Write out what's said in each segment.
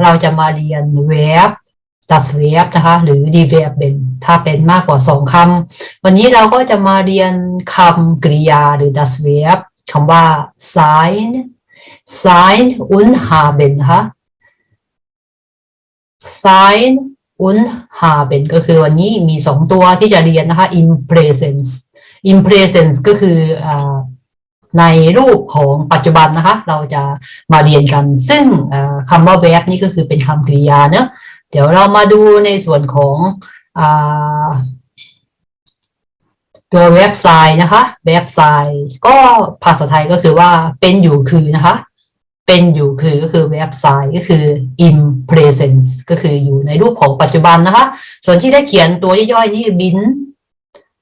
เราจะมาเรียน verb das verb นะคะ หรือ die Verben ถ้าเป็นมากกว่าสองคำวันนี้เราก็จะมาเรียนคำกริยาหรือ das verb คำว่า sein sein und haben นะคะ sein und haben ก็คือวันนี้มีสองตัวที่จะเรียนนะคะ in presence in presence ก็คืออ ในรูปของปัจจุบันนะคะ เราจะมาเรียนกัน ซึ่งคำว่า verb นี่ก็คือเป็นคำกริยาเนอะเดี๋ยวเรามาดูในส่วนของอตัวเว็บไซต์นะคะ เว็บไซต์ก็ภาษาไทยก็คือว่าเป็นอยู่คือนะคะ เป็นอยู่คือก็คือเว็บไซต์ก็คือ in presence ก็คืออยู่ในรูปของปัจจุบันนะคะ ส่วนที่ได้เขียนตัวย่อยๆนี่ bin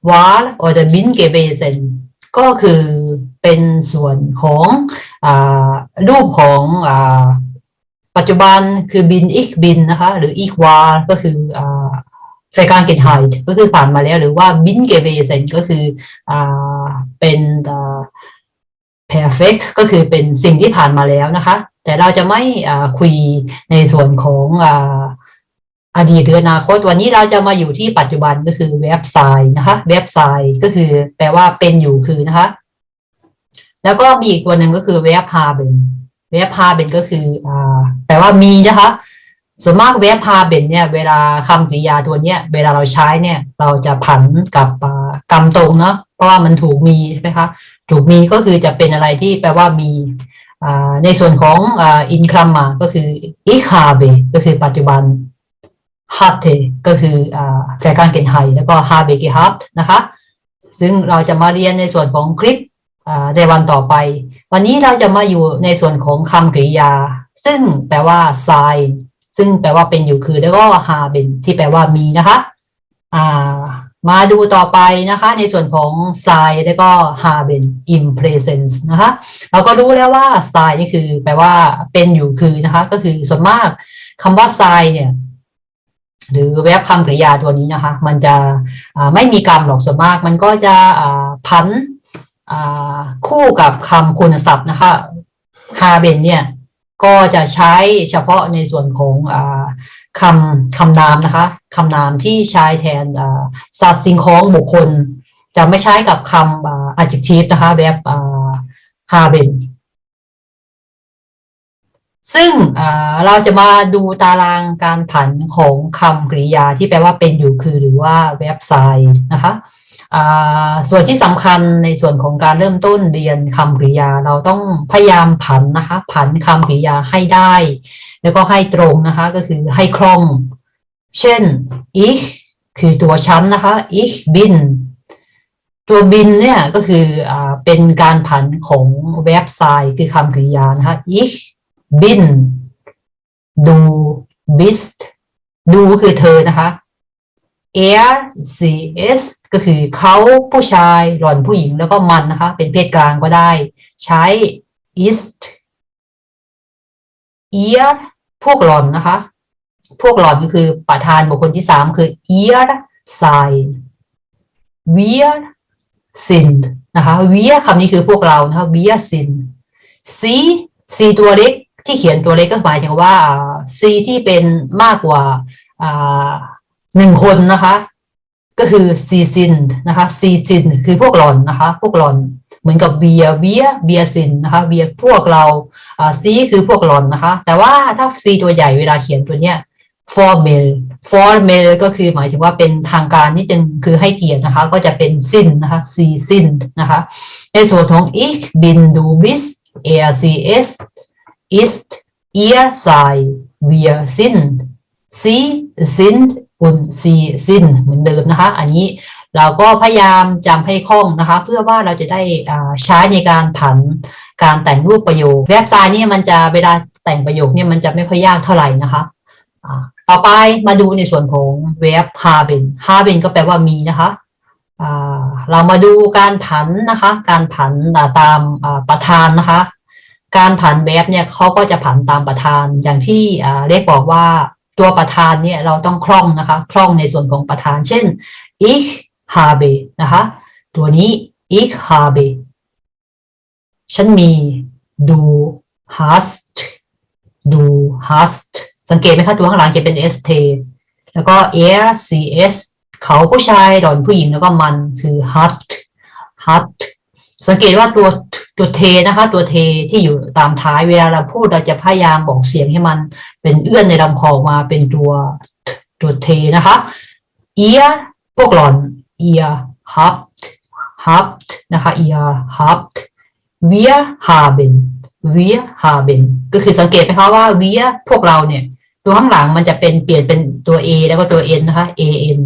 war oder bin gewesen ก็คือ เป็นส่วนของอรูปของอปัจจุบันคือ bin ich bin นะคะ หรือ ich war ก็คืออ่า Vergangenheit ก็คือผ่านมาแล้ว หรือว่า bin gewesen ก็คืออเป็นอ่า perfect ก็คือเป็นสิ่งที่ผ่านมาแล้วนะคะ แต่เราจะไม่คุยในส่วนของออดีตหรืออนาคตวันนี้เราจะมาอยู่ที่ปัจจุบันก็คือเว็บไซต์นะคะ เว็บไซต์ก็คือแปลว่าเป็นอยู่คือนะคะ แล้วก็มีอีกตัวหนึ่งก็คือเว็บ haben เว็บ haben ก็คืออ่าแปลว่ามีนะคะ ส่วนมากเว็บ haben เนี่ย เวลาคำกริยาตัวเนี้ย เวลาเราใช้เนี่ย เราจะผันกับกรรมตรงเนาะเพราะว่ามันถูกมีใช่ไหมคะถูกมีก็คือจะเป็นอะไรที่แปลว่ามีอ่าในส่วนของอ่าอินครัมมาก็คือ ich habe ก็คือปัจจุบัน hatte ก็คืออ่า Vergangenheit แล้วก็ habe gehabt นะคะ ซึ่งเราจะมาเรียนในส่วนของคลิป ในวันต่อไป วันนี้เราจะมาอยู่ในส่วนของคำกริยา ซึ่งแปลว่า sein ซึ่งแปลว่าเป็นอยู่คือแล้วก็ haben ที่แปลว่ามีนะคะามาดูต่อไปนะคะ ในส่วนของ sign แล้วก็ haben in presence นะคะ เราก็รู้แล้วว่า sign นี่คือแปลว่าเป็นอยู่คือนะคะ ก็คือส่วนมากคำว่า sign เนี่ยหรือเว็บคำกริยาตัวนี้นะคะ มันจะไม่มีกรรมหรอกส่วนมาก มันก็จะพัน คู่กับคำคุณศัพท์นะคะ haben เนี่ย ก็จะใช้เฉพาะในส่วนของอคำคำนามนะคะคำนามที่ใช้แทนสัตว์สิ่งของบุคคล จะไม่ใช้กับคำอ adjective นะคะแบบอ่า haben ซึ่งเราจะมาดูตารางการผันของคำกริยาที่แปลว่าเป็นอยู่คือหรือว่าเว็บไซต์นะคะ ส่วนที่สำคัญในส่วนของการเริ่มต้นเรียนคำกริยา เราต้องพยายามผันนะคะ ผันคำกริยาให้ได้ แล้วก็ให้ตรงนะคะ ก็คือให้คล่อง เช่น ich คือตัวฉันนะคะ ich bin ตัวบินเนี่ยก็คืออเป็นการผันของเว็บไซต์คือคำกริยานะคะ ich bin du bist ดูคือเธอนะคะ er sie es ก็คือเขาผู้ชายหล่อนผู้หญิงแล้วก็มันนะคะ เป็นเพศกลางก็ได้ ใช้ ist ihr พวกหล่อนนะคะ พวกหล่อนก็คือประธานบุคคลที่สามคือ ihr sein wir sind นะคะ wir คำนี้คือพวกเรานะคะ wir sind sie sie ตัวเล็กที่เขียนตัวเล็กก็หมายถึงว่า c ที่เป็นมากกว่า หนึ่งคนนะคะ ก็คือ c ซินนะคะ c ซินคือพวกหลอนนะคะ พวกหลอนเหมือนกับเบียเบียเบียซินนะคะเบียพวกเราซีคือพวกหลอนนะคะ แต่ว่าถ้า c ตัวใหญ่เวลาเขียนตัวเนี้ย formal formal ก็คือหมายถึงว่าเป็นทางการนิดนึงคือให้เกียรตินะคะ ก็จะเป็นซินนะคะ c ซินนะคะ ในส่วนของ ich bin du bist er sie es ist, ihr sei wir sind, sie sind und sie sind เหมือนเดิมนะคะ อันนี้เราก็พยายามจำให้คล่องนะคะ เพื่อว่าเราจะได้ใช้ในการผันการแต่งรูปประโยคเว็บไซต์นี่มันจะเวลาแต่งประโยคเนี่ยมันจะไม่ค่อยยากเท่าไหร่นะคะต่อไปมาดูในส่วนของเว็บ haben haben ก็แปลว่ามีนะคะเรามาดูการผันนะคะ การผันตามประธานนะคะ การผันเว็บเนี่ยเขาก็จะผันตามประธานอย่างที่เรียกบอกว่า ตัวประธานเนี่ยเราต้องคล่องนะคะคล่องในส่วนของประธาน เช่น ich habe นะคะ ตัวนี้ ich habe ฉันมี du hast du hast สสังเกตไหมคะตัวข้างหลังจะเป็น st แล้วก็ air cs เขาผู้ชายหล่อนผู้หญิงแล้วก็มันคือ hut hut สังเกตว่าตัวตัวเทนะคะ ตัวเทที่อยู่ตามท้ายเวลาเราพูดเราจะพยายามบอกเสียงให้มัน เป็นเอื้อนในลำคอมาเป็นตัวตัวเทนะคะ ear พวกหลอน ear habt habt นะคะ ear habt wir haben wir haben ก็คือสังเกตไหมคะว่า wir พวกเราเนี่ย ตัวข้างหลังมันจะเป็นเปลี่ยนเป็นตัว a แล้วก็ตัว n นะคะ an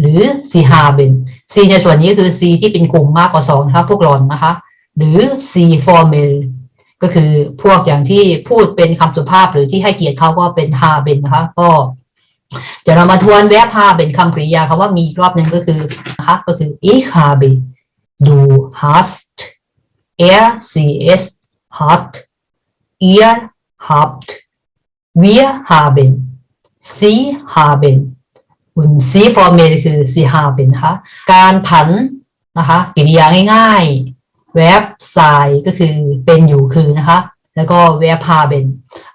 หรือ c haben c ในส่วนนี้คือ c ที่เป็นกลุ่มมากกว่าสองนะคะพวกหลอนนะคะ หรือ c formal ก็คือพวกอย่างที่พูดเป็นคำสุภาพหรือที่ให้เกียรติเขาก็เป็น haben นะคะ ก็เดี๋ยวเรามาทวนแวบ haben คำกริยาคำว่ามีอีกรอบหนึ่งก็คือนะคะก็คือ ich habe du hast er sie es hat ihr habt wir haben sie haben คุณ sie formal คือ sie haben นะคะการผันนะคะกริยาง่ายๆ verb sign ก็คือเป็นอยู่คือนะคะ แล้วก็ verb haben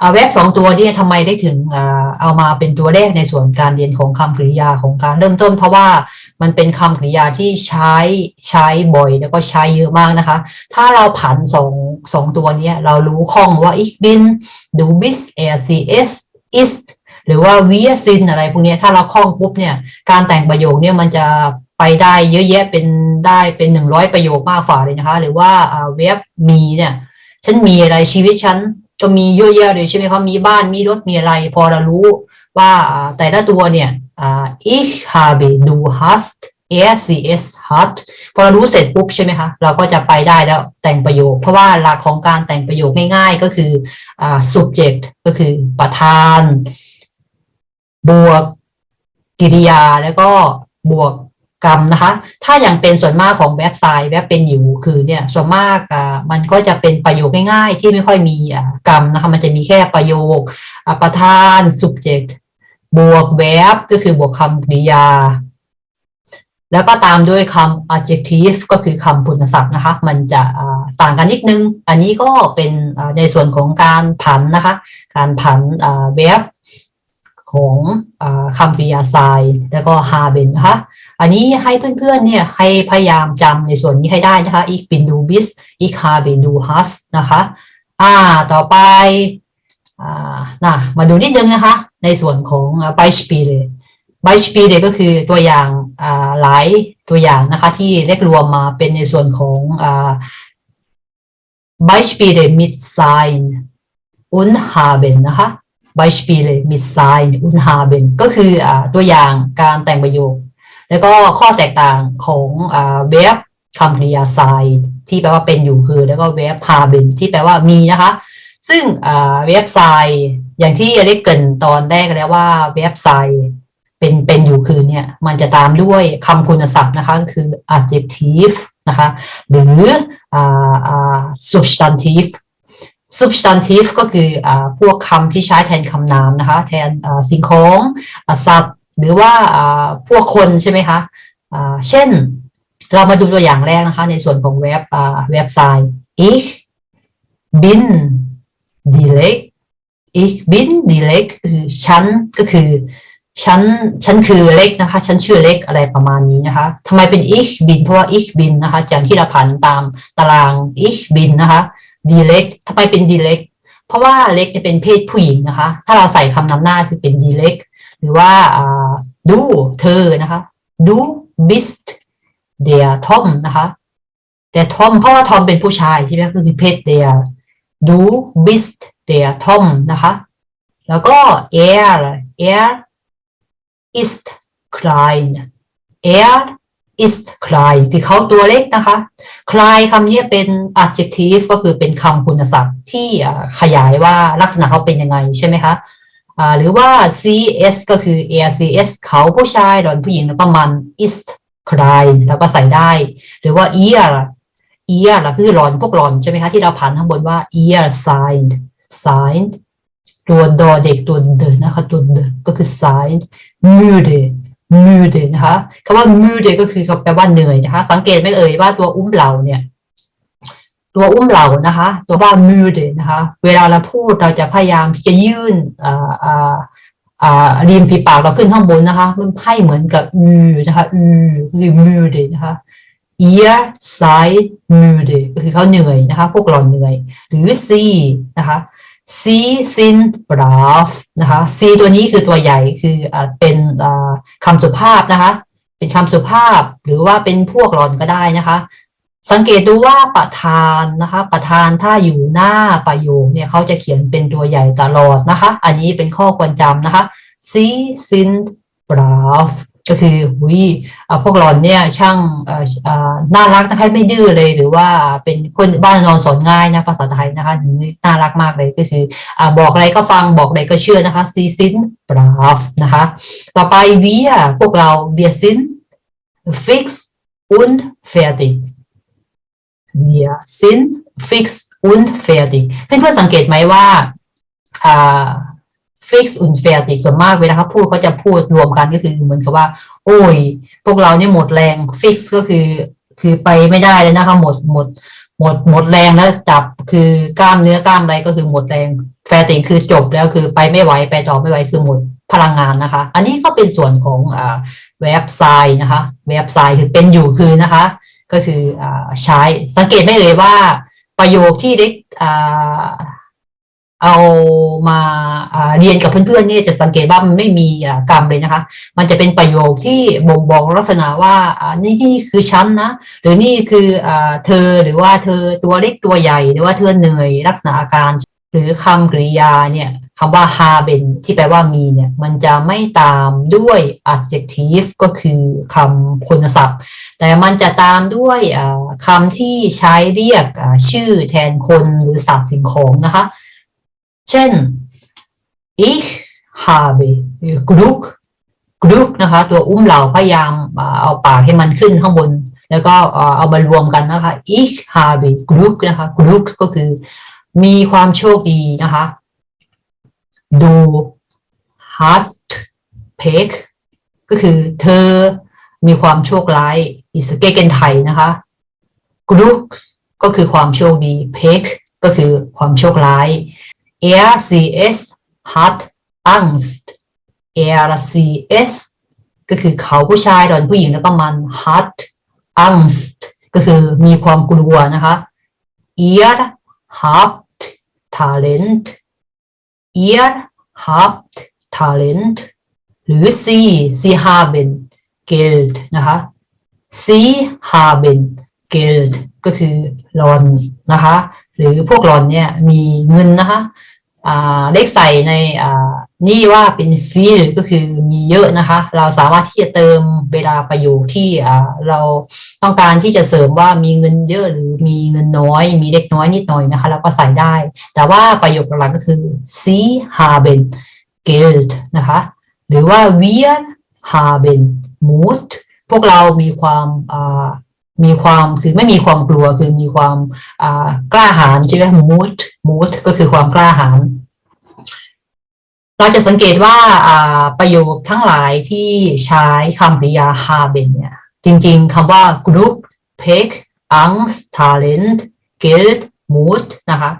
อ่า verb สองตัวนี้ทำไมได้ถึงเอามาเป็นตัวแรกในส่วนการเรียนของคำกริยาของการเริ่มต้น เพราะว่ามันเป็นคำกริยาที่ใช้ใช้บ่อย แล้วก็ใช้เยอะมากนะคะ ถ้าเราผันสองสองตัวนี้เรารู้คล่องว่า ich bin du bist er sie es ist หรือว่า wir sind อะไรพวกนี้ถ้าเราคล่องปุ๊บเนี่ยการแต่งประโยคเนี่ยมันจะไปได้เยอะแยะเป็นได้เป็นหนึ่งร้อยประโยคมากฝ่าเลยนะคะ หรือว่าเว็บมีเนี่ยฉันมีอะไรชีวิตฉันก็มีเยอะแยะเลยใช่ไหมคะมีบ้านมีรถมีอะไร พอเรารู้ว่าแต่ละตัวเนี่ยอ่า ich habe du hast er sie es hat พอเรารู้เสร็จปุ๊บใช่ไหมคะเราก็จะไปได้แล้วแต่งประโยค เพราะว่าหลักของการแต่งประโยคง่ายๆก็คืออ subject ก็คือประธาน บวกกิริยาแล้วก็บวกกรรมนะคะ ถ้าอย่างเป็นส่วนมากของเว็บไซต์เว็บเป็นอยู่คือเนี่ยส่วนมากอ่ามันก็จะเป็นประโยคง่ายๆ ที่ไม่ค่อยมีอ่กรรมนะคะ มันจะมีแค่ประโยคประธาน subject บวก verb ก็คือบวกคำกริยา แล้วก็ตามด้วยคำ adjective ก็คือคำพุนศัพท์นะคะ มันจะต่างกันนิดนึง อันนี้ก็เป็นในส่วนของการผันนะคะ การผัน verb ของอคำกริยาทรายแล้วก็ haben นะคะ อันนี้ให้เพื่อนๆเนี่ยให้พยายามจำในส่วนนี้ให้ได้นะคะ ich bin du bist ich habe du hast นะคะ อ่า ต่อไป อ่านะมาดูนิดนึงนะคะ ในส่วนของ Beispiele Beispiele ก็คือตัวอย่างอ่าหลายตัวอย่างนะคะ ที่เรียกรวมมาเป็นในส่วนของอ่า Beispiele mit sein und haben นะคะ Beispiele mit sein und haben ก็คืออตัวอย่างการแต่งประโยค แล้วก็ข้อแตกต่างของอ่าเว็บคำกริยา sein ที่แปลว่าเป็นอยู่คือ แล้วก็เว็บ haben ที่แปลว่ามีนะคะ ซึ่งเว็บ sein อย่างที่เล็กเกินตอนแรกแล้วว่าเว็บ sein เป็นเป็นอยู่คือเนี่ยมันจะตามด้วยคำคุณศัพท์นะคะก็คือ adjective นะคะหรือออ substantive substantive ก็คืออ่าพวกคำที่ใช้แทนคำนามนะคะ แทนอ่าสิ่งของอ่าสัตว์ หรือว่าอ่าพวกคนใช่ไหมคะอ่าเช่น เรามาดูตัวอย่างแรกนะคะ ในส่วนของเว็บอ่าเว็บไซต์ ich bin die Leg ich bin die Leg คือฉันก็คือฉันฉันคือเล็กนะคะ ฉันชื่อเล็กอะไรประมาณนี้นะคะทำไมเป็น ich bin เพราะว่า ich bin นะคะอย่างที่เราผันตามตาราง ich bin นะคะ ดีเล็กทำไมเป็นดีเล็กเพราะว่าเล็กจะเป็นเพศผู้หญิงนะคะ ถ้าเราใส่คำนำหน้าคือเป็นดีเล็กหรือว่าดูเธอนะคะดู bist der Tom นะคะ แต่ทอมเพราะว่าทอมเป็นผู้ชายใช่ไหมก็คือเพศ der du bist der Tom นะคะ แล้วก็ er er ist klein er ist klein คือเขาตัวเล็กนะคะ klein คำนี้เป็น adjective ก็คือเป็นคำคุณศัพท์ที่ขยายว่าลักษณะเขาเป็นยังไงใช่ไหมคะหรือว่า cs ก็คือ er cs เขาผู้ชายหลอนผู้หญิงแล้วก็มัน ist klein แล้วก็ใส่ได้ หรือว่า ear ear คือหลอนพวกหลอนใช่ไหมคะที่เราผันข้างบนว่า ear signed signed ตัวดอเด็กตัวเดินนะคะตัวเดินก็คือ signed müde müde นะคะคำว่า müde ก็คือแปลว่าเหนื่อยนะคะ สังเกตไหมเอ่ยว่าตัวอุ้มเหล่าเนี่ย ตัวอุ้มเหล่านะคะ ตัวว่ามือเดนะคะ เวลาเราพูดเราจะพยายามที่จะยื่นอ่าอ่าอ่าริมฝีปากเราขึ้นข้างบนนะคะ มันให้เหมือนกับอือนะคะอือคือมือเดนะคะ ear side มือเดก็คือเขาเหนื่อยนะคะ พวกเราเหนื่อย หรือ c นะคะ c sin brav นะคะ c ตัวนี้คือตัวใหญ่คืออเป็นคำสุภาพนะคะ เป็นคำสุภาพหรือว่าเป็นพวกหลอนก็ได้นะคะ สังเกตดูว่าประธานนะคะประธานถ้าอยู่หน้าประโยคเนี่ยเขาจะเขียนเป็นตัวใหญ่ตลอดนะคะ อันนี้เป็นข้อควรจำนะคะ sie sind brav ก็คือวิอ่าพวกหลอนเนี่ยช่างน่ารักนะคะไม่ดื้อเลย หรือว่าเป็นคนบ้านนอนสอนง่ายนะภาษาไทยนะคะน่ารักมากเลยก็คืออบอกอะไรก็ฟังบอกอะไรก็เชื่อนะคะ sie sind brav นะคะต่อไป wir พวกเรา wir sind fix und fertig wir sind fix und fertig เพื่อนๆสังเกตไหมว่า อ่า fix und fertig ส่วนมากเวลาเขาพูดเขาจะพูดรวมกันก็คือเหมือนกับว่า โอ้ย พวกเราเนี่ยหมดแรง fix ก็คือ คือไปไม่ได้เลยนะคะหมดหมดหมดหมดแรงแล้วจับคือกล้ามเนื้อกล้ามอะไรก็คือหมดแรง fertig คือจบแล้วคือไปไม่ไหวไปต่อไม่ไหวคือหมดพลังงานนะคะ อันนี้ก็เป็นส่วนของเว็บไซต์นะคะ เว็บไซต์คือเป็นอยู่คือนะคะ ก็คืออใช้สังเกตได้เลยว่าประโยคที่เด็กอ่า เอามาเรียนกับเพื่อนๆเนี่ยจะสังเกตว่ามันไม่มีกรรมเลยนะคะ มันจะเป็นประโยคที่บ่งบอกลักษณะว่านี่นี่คือฉันนะ หรือนี่คือเธอหรือว่าเธอตัวเล็กตัวใหญ่ หรือว่าเธอเหนื่อยลักษณะอาการ หรือคำกริยาเนี่ยคำว่า haben ที่แปลว่ามีเนี่ยมันจะไม่ตามด้วย adjective ก็คือคำคุณศัพท์ แต่มันจะตามด้วยอ่าคำที่ใช้เรียกชื่อแทนคนหรือสัตว์สิ่งของนะคะ เช่น ich habe Glück Glück นะคะ ตัวอุ้มเหล่าพยายามเอาปากให้มันขึ้นข้างบน แล้วก็เอามารวมกันนะคะ ich habe Glück นะคะ Glück ก็คือมีความโชคดีนะคะ du hast Pech ก็คือเธอมีความโชคร้าย is g e g e n t e i นะคะ Glück ก็คือความโชคดี Pech ก็คือความโชคร้าย er sie es hat Angst er sie es ก็คือเขาผู้ชายดอนผู้หญิงแล้วก็มัน hat Angst ก็คือมีความกลัวนะคะ ihr habt Talent ihr habt Talent หรือ sie sie haben Geld นะคะ sie haben Geld ก็คือหลอนนะคะ หรือพวกหลอนเนี่ยมีเงินนะคะเลขใส่ในนี่ว่าเป็น feel ก็คือมีเยอะนะคะ เราสามารถที่จะเติมเวลาประโยคที่เราต้องการที่จะเสริมว่ามีเงินเยอะหรือมีเงินน้อย มีเล็กน้อยนิดหน่อยนะคะแล้วก็ใส่ได้ แต่ว่าประโยคหลักก็คือ sie haben Geld นะคะ หรือว่า wir haben Mut พวกเรามีความ มีความคือไม่มีความกลัวคือมีความอ่ากล้าหาญใช่ไหม Mut Mut ก็คือความกล้าหาญเราจะสังเกตว่าอ่าประโยคทั้งหลายที่ใช้คำกริยา haben เนี่ยจริงๆคำว่า Glück Pech Angst Talent Geld Mut นะคะ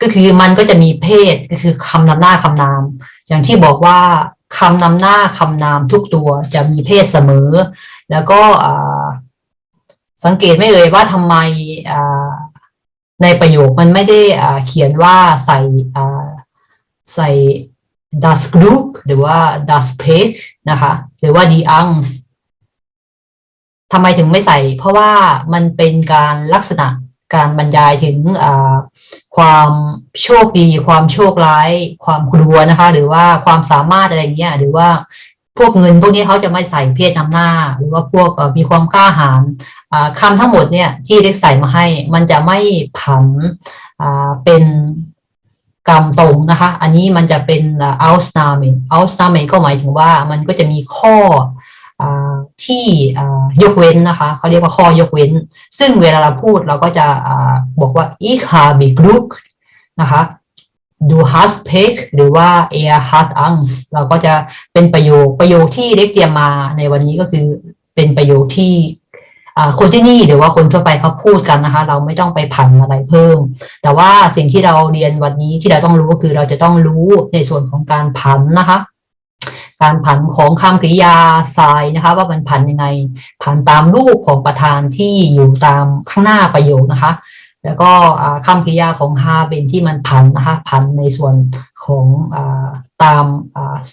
ก็คือมันก็จะมีเพศก็คือคำนำหน้าคำนาม อย่างที่บอกว่าคำนำหน้าคำนามทุกตัวจะมีเพศเสมอ แล้วก็อ่า สังเกตไม่เอ่ยว่าทำไมในประโยคมันไม่ได้เขียนว่าใส่ใส่ das Glück หรือว่า das Pech นะคะ หรือว่า die Angst ทำไมถึงไม่ใส่ เพราะว่ามันเป็นการลักษณะการบรรยายถึงความโชคดี ความโชคร้าย ความกลัวนะคะ หรือว่าความสามารถอะไรเงี้ยหรือว่าพวกเงินพวกนี้เขาจะไม่ใส่เพศนำหน้า หรือว่าพวกมีความกล้าหาญ คำทั้งหมดเนี่ยที่เล็กใส่มาให้ มันจะไม่ผันเป็นกรรมตรงนะคะ อันนี้มันจะเป็น outstatement outstatement ก็หมายถึงว่ามันก็จะมีข้อที่ยกเว้นนะคะเขาเรียกว่าข้อยกเว้น ซึ่งเวลาเราพูดเราก็จะอ่าบอกว่า ich habe Glück นะคะ du hast Pech หรือว่า er hat Angst เราก็จะเป็นประโยคประโยคที่เล็กเตรียมมาในวันนี้ก็คือเป็นประโยคที่ คนที่นี่หรือว่าคนทั่วไปเขาพูดกันนะคะ เราไม่ต้องไปผันอะไรเพิ่ม แต่ว่าสิ่งที่เราเรียนวันนี้ที่เราต้องรู้ก็คือเราจะต้องรู้ในส่วนของการผันนะคะการผันของคำกริยาทรายนะคะ ว่ามันผันยังไงผันตามรูปของประธานที่อยู่ตามข้างหน้าประโยคนะคะ แล้วก็คำกริยาของฮาเป็นที่มันผันนะคะผันในส่วน ของอตาม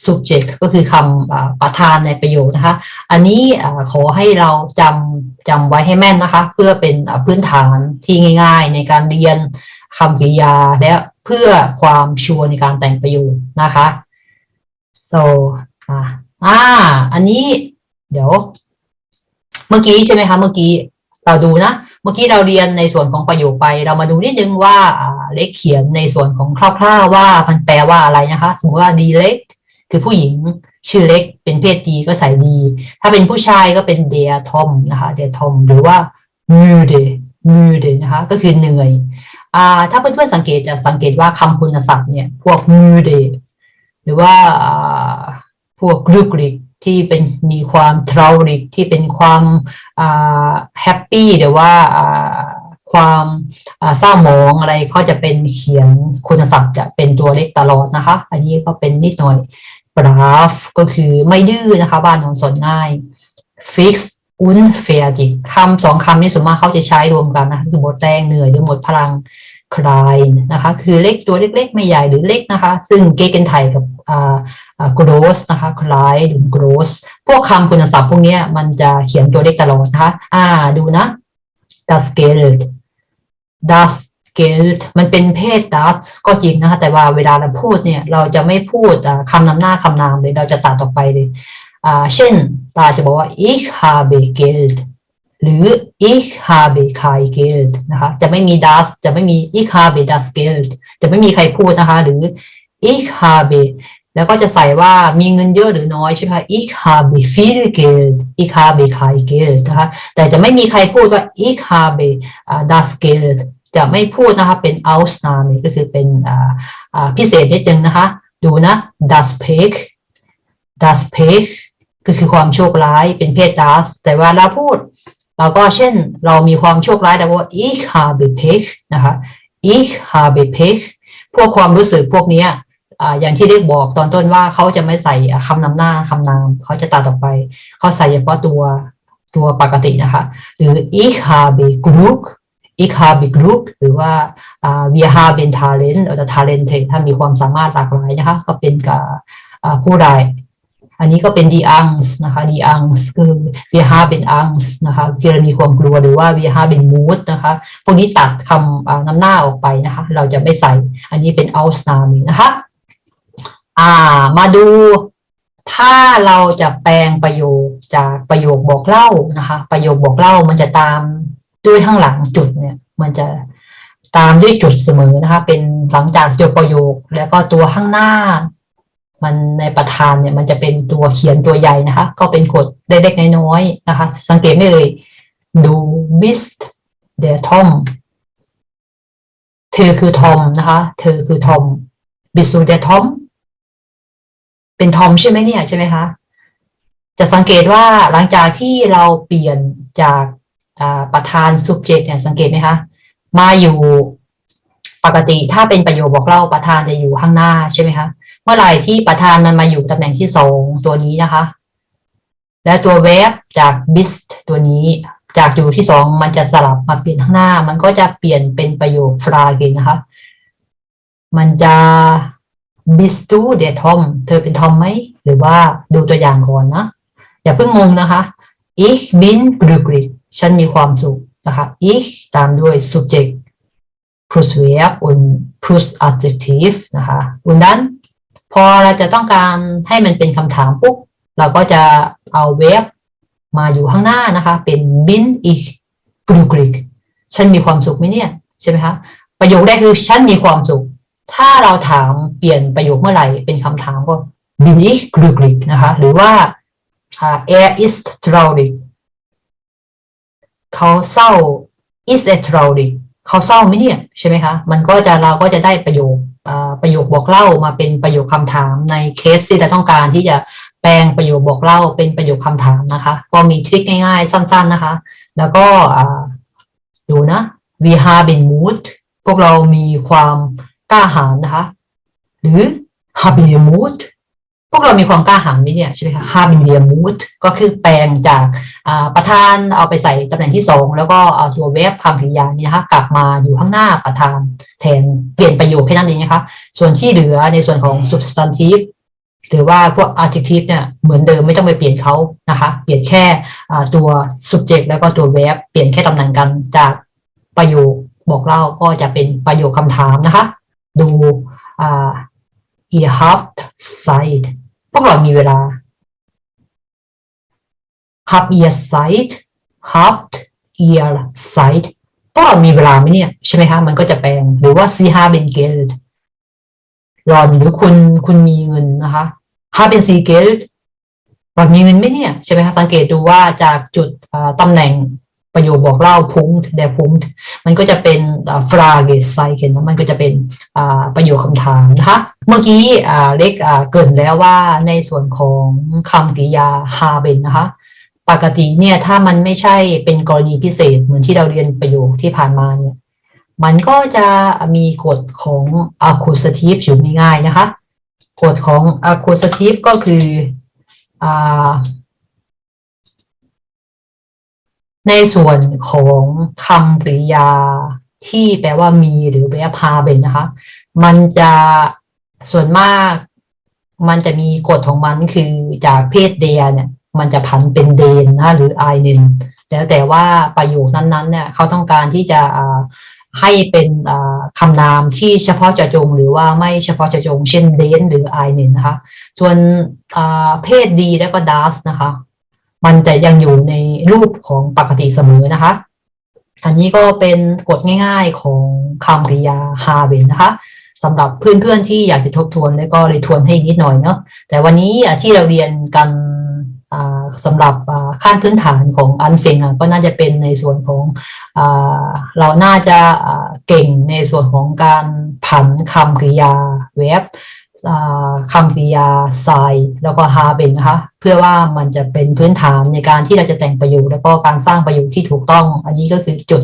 subject ก็คือคำอประธานในประโยคนะคะ อันนี้ขอให้เราจำจำไว้ให้แม่นนะคะ เพื่อเป็นพื้นฐานที่ง่ายๆ ในการเรียนคำกริยาและเพื่อความชัวร์ในการแต่งประโยคนะคะ so อ่าอันนี้เดี๋ยว เมื่อกี้ใช่ไหมคะเมื่อกี้เราดูนะ เมื่อกี้เราเรียนในส่วนของประโยคไป เรามาดูนิดนึงว่า เล็กเขียนในส่วนของคร่าวๆว่ามันแปลว่าอะไรนะคะ สมมติว่าดีเล็กคือผู้หญิงชื่อเล็กเป็นเพศดีก็ใส่ดี ถ้าเป็นผู้ชายก็เป็นเดียทอมนะคะเดียทอมหรือว่ามูเดมูเดนะคะก็คือเหนื่อยอ่าถ้าเพื่อนๆสังเกตจะสังเกตว่าคำคุณศัพท์เนี่ยพวกมูเดหรือว่าพวกกรุกริกที่เป็นมีความทราริกที่เป็นความแฮปปี้หรือว่าอ่า ความอ่าเศร้าหมองอะไรเขาจะเป็นเขียนคุณศัพท์จะเป็นตัวเล็กตลอดนะคะ อันนี้ก็เป็นนิดหน่อย brav ก็คือไม่ดื้อนะคะ บ้านของสนง่าย fix unfertig คำสองคำนี้ส่วนมากเขาจะใช้รวมกันนะคะคือหมดแรงเหนื่อยหรือหมดพลังคลายนะคะ คือเล็กตัวเล็ก ๆ ไม่ใหญ่หรือเล็กนะคะ ซึ่งเกเกนไทยกับอ่าอ่า gross นะคะคลายหรือ gross พวกคำคุณศัพท์พวกนี้มันจะเขียนตัวเล็กตลอดนะคะ อ่าดูนะ das Geld das Geld มันเป็นเพศ das ก็จริงนะคะ แต่ว่าเวลาเราพูดเนี่ย เราจะไม่พูดคำนำหน้าคำนามเลย เราจะตัดออกไปเลยอ่าเช่น ตาจะบอกว่า ich habe Geld หรือ ich habe kein Geld นะคะ จะไม่มี das จะไม่มี ich habe das Geld จะไม่มีใครพูดนะคะ หรือ ich habe แล้วก็จะใส่ว่ามีเงินเยอะหรือน้อยใช่ไหม ich habe viel Geld ich habe kein Geld นะคะ แต่จะไม่มีใครพูดว่า ich habe das Geld จะไม่พูดนะคะเป็น Ausnahme ก็คือเป็นอ่าอ่าพิเศษนิดนึงนะคะ ดูนะ das Pech das Pech ก็คือความโชคร้ายเป็นเพศ das แต่ว่าเราพูด เราก็เช่นเรามีความโชคร้ายแต่ว่า ich habe Pech นะคะ ich habe Pech พวกความรู้สึกพวกนี้ยอ่าอย่างที่ได้บอกตอนต้นว่าเขาจะไม่ใส่คำนำหน้าคำนามเขาจะตัดออกไป เขาใส่เฉพาะตัวตัวปกตินะคะ หรือ ich habe Glück ich habe Glück หรือว่าอ่า wir haben Talent หรือ Talente ถ้ามีความสามารถหลากหลายนะคะ ก็เป็นกับผู้ใดอันนี้ก็เป็น die Angst นะคะ die Angst คือ wir haben Angst นะคะคือเรามีความกลัวหรือว่า wir haben Mut นะคะ พวกนี้ตัดคำนำหน้าออกไปนะคะ เราจะไม่ใส่ อันนี้เป็น Ausnahme นะคะอ่ามาดูถ้าเราจะแปลงประโยคจากประโยคบอกเล่านะคะ ประโยคบอกเล่ามันจะตาม ด้วยข้างหลังจุดเนี่ย มันจะตามด้วยจุดเสมอนะคะ เป็นหลังจากจบประโยค แล้วก็ตัวข้างหน้า มันในประธานเนี่ย มันจะเป็นตัวเขียนตัวใหญ่นะคะ ก็เป็นกฎเล็กๆน้อยๆนะคะ สังเกตไม่เลยดู bist der Tom เธอคือทอมนะคะ เธอคือทอม bist du der Tom เป็นทอมใช่ไหมเนี่ยใช่ไหมคะ จะสังเกตว่าหลังจากที่เราเปลี่ยนจาก ประธาน subject เนี่ยสังเกตไหมคะ มาอยู่ปกติถ้าเป็นประโยคบอกเล่าประธานจะอยู่ข้างหน้าใช่ไหมคะ เมื่อไหร่ที่ประธานมันมาอยู่ตำแหน่งที่สองตัวนี้นะคะ และตัวเวฟจาก bist ตัวนี้จากอยู่ที่สองมันจะสลับมาเปลี่ยนข้างหน้า มันก็จะเปลี่ยนเป็นประโยค frage นะคะ มันจะ bist du der Tom เธอเป็นทอมไหม หรือว่าดูตัวอย่างก่อนนะ อย่าเพิ่งงงนะคะ ich bin glücklich ฉันมีความสุขนะคะ ich ตามด้วย subject plus verb und plus adjective นะคะ und dann พอเราจะต้องการให้มันเป็นคำถามปุ๊บเราก็จะเอาเวฟมาอยู่ข้างหน้านะคะ เป็น bin ich glücklich ฉันมีความสุขไหมเนี่ยใช่ไหมคะประโยคแรกคือฉันมีความสุข ถ้าเราถามเปลี่ยนประโยคเมื่อไหร่เป็นคำถามก็ bin ich glücklich นะคะ หรือว่าอ่า er ist traurig เขาเศร้า is er traurig เขาเศร้าไหมเนี่ยใช่ไหมคะมันก็จะเราก็จะได้ประโยคประโยคบอกเล่ามาเป็นประโยคคำถามในเคสที่เราต้องการที่จะแปลงประโยคบอกเล่าเป็นประโยคคำถามนะคะ ก็มีทริคง่ายๆ สั้น ๆนะคะ แล้วก็อ่าดูนะ we have been moved พวกเรามีความกล้าหาญนะคะ หรือ have been moved พวกเรามีความกล้าหาญไหมเนี่ยใช่ไหมคะ have been moved ก็คือแปลงจากประธานเอาไปใส่ตำแหน่งที่สองแล้วก็เอาตัวเว็บคำกริยานี้นะคะกลับมาอยู่ข้างหน้าประธานแทนเปลี่ยนประโยคแค่นั้นเองนะคะส่วนที่เหลือในส่วนของ substantive หรือว่าพวก adjective เนี่ยเหมือนเดิมไม่ต้องไปเปลี่ยนเขานะคะเปลี่ยนแค่ตัว subject แล้วก็ตัว verb เปลี่ยนแค่ตำแหน่งกันจากประโยคบอกเล่าก็จะเป็นประโยคคำถามนะคะ ดูอ่า ihr habt Zeit พวกเรามีเวลา habt ihr Zeit habt ihr Zeit พวกเรามีเวลาไหมเนี่ย ใช่ไหมคะ มันก็จะแปลง หรือว่า sie haben Geld รอนหรือคุณคุณมีเงินนะคะ haben sie Geld เรามีเงินไหมเนี่ย ใช่ไหมคะ สังเกตดูว่าจากจุดตำแหน่ง ประโยคบอกเล่า Punkt der Punkt มันก็จะเป็นอ่า Frage Zeichen นะมันก็จะเป็นประโยคคำถามนะคะ เมื่อกี้เล็กเกินแล้วว่าในส่วนของคำกริยา haben นะคะ ปกติเนี่ยถ้ามันไม่ใช่เป็นกรณีพิเศษเหมือนที่เราเรียนประโยคที่ผ่านมาเนี่ย มันก็จะมีกฎของ accusative อยู่ง่ายๆนะคะ กฎของ accusative ก็คืออ่า ในส่วนของคำกริยาที่แปลว่ามีหรือแปลว่าพาเป็นนะคะ มันจะส่วนมาก มันจะมีกฎของมันคือจากเพศเดียเนี่ย มันจะผันเป็นเดนนะหรือไอเนนแล้วแต่ว่าประโยคนั้นๆเนี่ยเขาต้องการที่จะให้เป็นคำนามที่เฉพาะเจาะจง หรือว่าไม่เฉพาะเจาะจง เช่นเดนหรือไอเนนนะคะ ส่วนเพศดีแล้วก็ดัสนะคะ มันจะยังอยู่ในรูปของปกติเสมอนะคะ อันนี้ก็เป็นกฎง่ายๆของคำกริยา have been นะคะสำหรับเพื่อนๆที่อยากจะทบทวนแล้วก็เลยทวนให้นิดหน่อยเนาะแต่วันนี้อะที่เราเรียนกันอ่าสำหรับขั้นพื้นฐานของอันเฟงอะก็น่าจะเป็นในส่วนของอ่าเราน่าจะอ่าเก่งในส่วนของการผันคำกริยาเว็บ คำกริยาไซแล้วก็ฮาเป็นนะคะเพื่อว่ามันจะเป็นพื้นฐานในการที่เราจะแต่งประโยคแล้วก็การสร้างประโยคที่ถูกต้อง อันนี้ก็คือจุด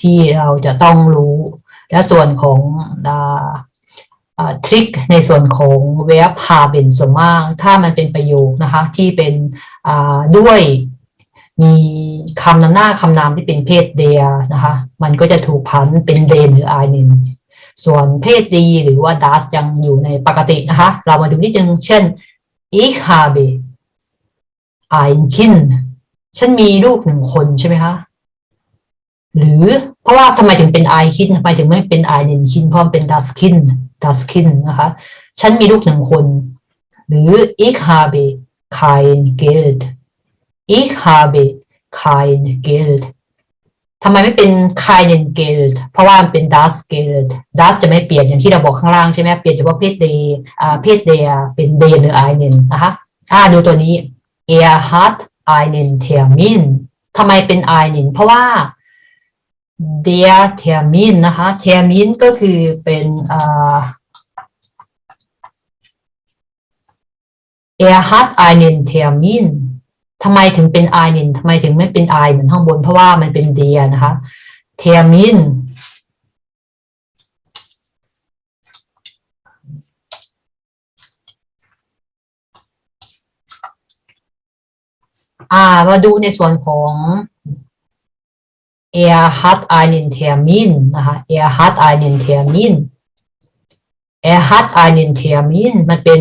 ที่เราจะต้องรู้ และส่วนของทริคในส่วนของเว็บฮาเป็นส่วนมาก ถ้ามันเป็นประโยคนะคะที่เป็นด้วยมีคำนำหน้าคำนามที่เป็นเพศเดียนะคะ มันก็จะถูกผันเป็นเดนหรือไอเนน ส่วนเพศดีหรือว่า das ยังอยู่ในปกตินะคะ เรามาดูนิดนึง เช่น ich habe ein Kind ฉันมีลูกหนึ่งคนใช่ไหมคะ หรือเพราะว่าทำไมถึงเป็น ein Kind ทำไมถึงไม่เป็น einen Kind เพราะมันเป็น das Kind das Kind นะคะ ฉันมีลูกหนึ่งคน หรือ ich habe kein Geld ich habe kein Geld ทำไมไม่เป็น keinen Geld เพราะว่ามันเป็น das Geld das จะไม่เปลี่ยนอย่างที่เราบอกข้างล่างใช่ไหมเปลี่ยนเฉพาะเพศเดอ่าเพศเดเป็น d หรือ einen นะคะอ่าดูตัวนี้ er hat einen Termin ทำไมเป็น einen เพราะว่า der Termin นะคะ Termin ก็คือเป็นอ่า er hat einen Termin ทำไมถึงเป็น einen ทำไมถึงไม่เป็น I เหมือนข้างบน เพราะว่ามันเป็น der นะคะ Termin อ่ามาดูในส่วนของ er hat einen Termin นะคะ er hat einen Termin er hat einen Termin มันเป็น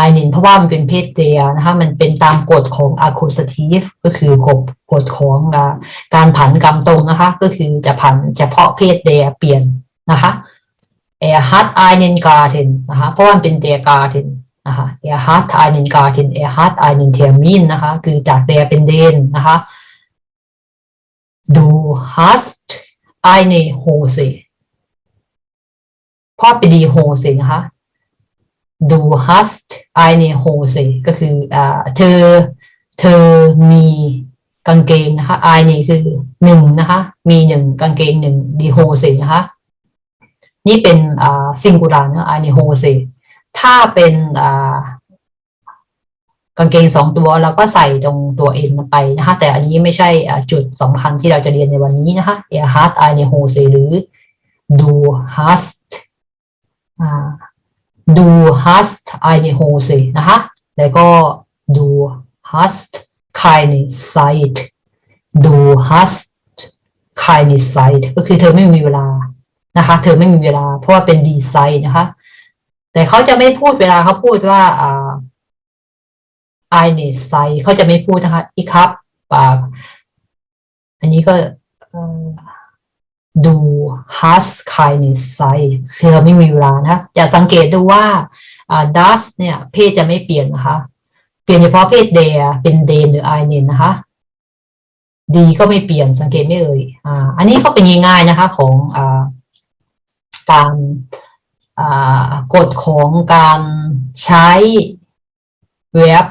einen เพราะว่ามันเป็นเพศเดียนะคะมันเป็นตามกฎของ accusative ก็คือกฎกฎของการผันกรรมตรงนะคะ ก็คือจะผันเฉพาะเพศเดียเปลี่ยนนะคะ er hat einen Garten นะคะเพราะว่ามันเป็น der Garten นะคะ er hat einen Garten er hat einen Termin นะคะคือจาก der เป็น den นะคะ du hast eine Hose เพราะเป็นดี Hose นะคะ du hast eine Hose ก็คืออ่าเธอ เธอมีกางเกงนะคะ eine คือหนึ่งนะคะ มีหนึ่งกางเกงหนึ่ง die Hose นะคะ นี่เป็นอ่า singular นะ eine Hose ถ้าเป็นอ่ากางเกงสองตัวเราก็ใส่ตรงตัว n ไปนะคะ แต่อันนี้ไม่ใช่อ่าจุดสำคัญที่เราจะเรียนในวันนี้นะคะ er hat eine Hose หรือ du hast du hast eine Hose นะคะ แล้วก็ du hast keine Zeit du hast keine Zeit ก็คือเธอไม่มีเวลานะคะ เธอไม่มีเวลา เพราะว่าเป็น die Zeit นะคะ แต่เขาจะไม่พูดเวลาเขาพูดว่าอ่า eine Zeit เขาจะไม่พูดนะคะอีกครับอ่าอันนี้ก็ du hast keine Zeit คือเราไม่มีเวลานะคะจะสังเกตดูว่าอ่า das เนี่ย เพศจะไม่เปลี่ยนนะคะ เปลี่ยนเฉพาะเพศ der เป็น den หรือ einen นะคะดีก็ไม่เปลี่ยนสังเกตไม่เอ่ยอ่า อันนี้ก็เป็นง่ายๆนะคะ ของอ่าการอ่ากฎของการใช้เว็บ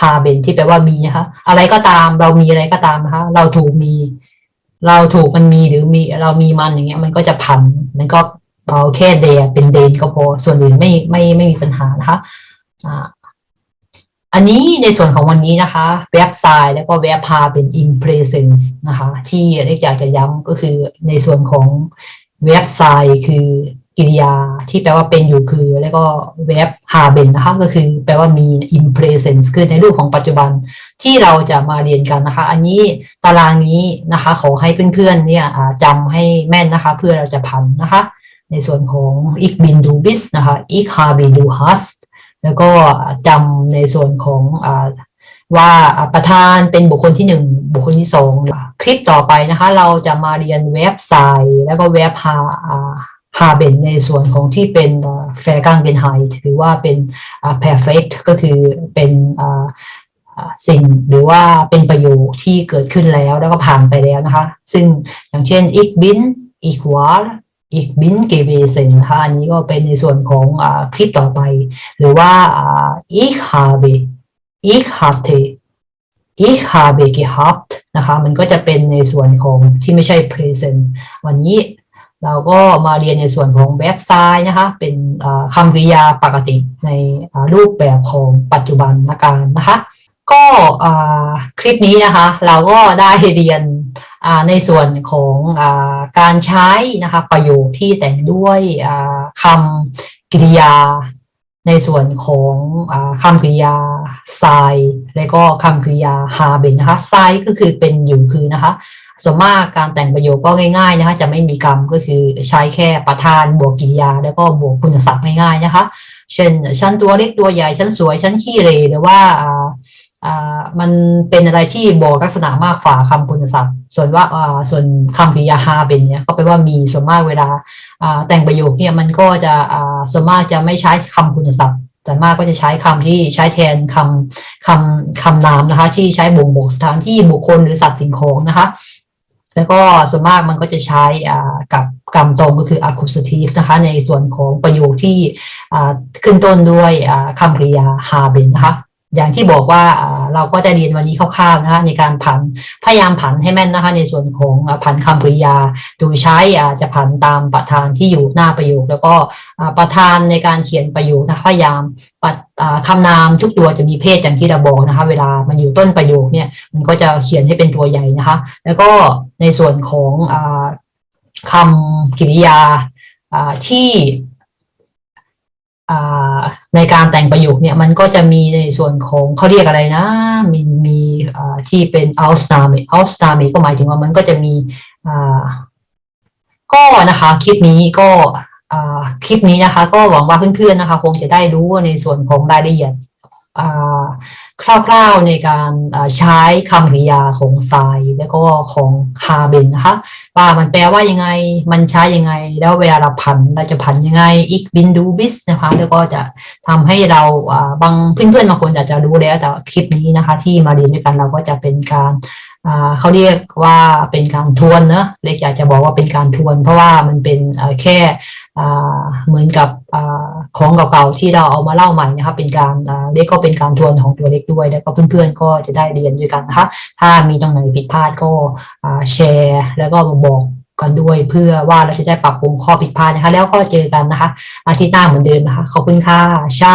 haben ที่แปลว่ามีนะคะ อะไรก็ตามเรามีอะไรก็ตามนะคะ เราถูกมี เราถูกมันมีหรือมีเรามีมันอย่างเงี้ย มันก็จะพันมันก็เอาแค่เดเป็นเดนก็พอส่วนอื่นไม่ไม่ไม่มีปัญหานะคะอ่าอันนี้ในส่วนของวันนี้นะคะเว็บไซต์แล้วก็เว็บพาเป็น in presence นะคะ ที่เรียกอยากจะย้ำก็คือในส่วนของเว็บไซต์คือ กิริยาที่แปลว่าเป็นอยู่คือ แล้วก็เว็บฮาเบนนะคะก็คือแปลว่ามี in presence คือในรูปของปัจจุบันที่เราจะมาเรียนกันนะคะ อันนี้ตารางนี้นะคะขอให้เพื่อนๆเนี่ยจำให้แม่นนะคะ เพื่อเราจะพันนะคะ ในส่วนของ ik bin du bist นะคะ ik habe du hast แล้วก็จำในส่วนของว่าอ่าประธานเป็นบุคคลที่หนึ่งบุคคลที่สองคลิปต่อไปนะคะ เราจะมาเรียนเว็บไซต์ แล้วก็เว็บฮา ฮาเบนในส่วนของที่เป็นแฟร์กังเป็นไฮหรือว่าเป็นอ่า perfect ก็คือเป็นสิ่งหรือว่าเป็นประโยคที่เกิดขึ้นแล้วแล้วก็ผ่านไปแล้วนะคะ ซึ่งอย่างเช่น ik bin ik war ik bin gewesen นะคะอันนี้ก็เป็นในส่วนของอคลิปต่อไป หรือว่าอ่า ich habe ich hatte ich habe gehabt นะคะ มันก็จะเป็นในส่วนของที่ไม่ใช่ present วันนี้ เราก็มาเรียนในส่วนของเว็บไซต์นะคะ เป็นคำกริยาปกติในรูปแบบของปัจจุบันนการนะคะ ก็คลิปนี้นะคะ เราก็ได้เรียนในส่วนของอการใช้นะคะประโยคที่แต่งด้วยคำกริยา ในส่วนของอคำกริยา s i และก็คำกริยา haben นะคะ s i ก็คือเป็นอยู่คือนะคะ ส่วนมากการแต่งประโยคก็ง่ายๆนะคะจะไม่มีกรรมก็คือใช้แค่ประธานบวกกริยา แล้วก็บวกคุณศัพท์ง่ายๆนะคะ เช่นฉันตัวเล็กตัวใหญ่ฉันสวยฉันขี้เร่หรือว่าอ่าอ่ามันเป็นอะไรที่บอกลักษณะมากกว่าคำคุณศัพท์ ส่วนว่าอ่าส่วนคำกริยา haben เนี่ยก็แปลว่ามีส่วนมากเวลาอ่าแต่งประโยคเนี่ยมันก็จะอ่าส่วนมากจะไม่ใช้คำคุณศัพท์แต่มากก็จะใช้คำที่ใช้แทนคำคำคำนามนะคะ ที่ใช้บ่งบอกสถานที่บุคคลหรือสัตว์สิ่งของนะคะ แล้วก็ส่วนมากมันก็จะใช้กับกรรมตรงก็คือ accusative นะคะในส่วนของประโยคที่ขึ้นต้นด้วยคำกริยา haben นะคะ อย่างที่บอกว่าเราก็จะเรียนวันนี้คร่าวๆนะคะในการผันพยายามผันให้แม่นนะคะ ในส่วนของผันคำกริยาโดยใช้อ่าจะผันตามประธานที่อยู่หน้าประโยค แล้วก็ประธานในการเขียนประโยคนะพยายามคำนามทุกตัวจะมีเพศอย่างที่เราบอกนะคะ เวลามันอยู่ต้นประโยคเนี่ยมันก็จะเขียนให้เป็นตัวใหญ่นะคะ แล้วก็ในส่วนของอคำกริยาที่ ในการแต่งประโยคเนี่ยมันก็จะมีในส่วนของเขาเรียกอะไรนะ มีมีที่เป็น o u t s t a r m e o u t s t a r m e ก็หมายถึงว่ามันก็จะมีก็นะคะคลิปนี้ก็คลิปนี้นะคะ ก็หวังว่าเพื่อนๆนะคะ คงจะได้รู้ในส่วนของรายละเอียดอ คร่าวๆในการใช้คำกริยาของไซแล้วก็ของฮาเบนนะคะว่ามันแปลว่ายังไงมันใช้ยังไง แล้วเวลาเราผันเราจะผันยังไงอีกบินดูบิสนะคะแล้วก็จะทำให้เราบางเพื่อนๆบางคนอาจจะรู้แล้วแต่คลิปนี้นะคะ ที่มาเรียนด้วยกันเราก็จะเป็นการ เขาเรียกว่าเป็นการทวนเนอะเล็กอยากจะบอกว่าเป็นการทวน เพราะว่ามันเป็นอ่าแค่อ่าเหมือนกับอาของเก่าๆที่เราเอามาเล่าใหม่นะคะเป็นการเล็กก็เป็นการทวนของตัวเล็กด้วย แล้วก็เพื่อนๆก็จะได้เรียนด้วยกันนะคะถ้ามีตรงไหนผิดพลาดก็อ่าแชร์ แล้วก็บอกกันด้วยเพื่อว่าเราจะได้ปรับปรุงข้อผิดพลาดนะคะ แล้วก็เจอกันนะคะ อาทิตย์หน้าเหมือนเดิมนะคะขอบคุณค่ะเช้า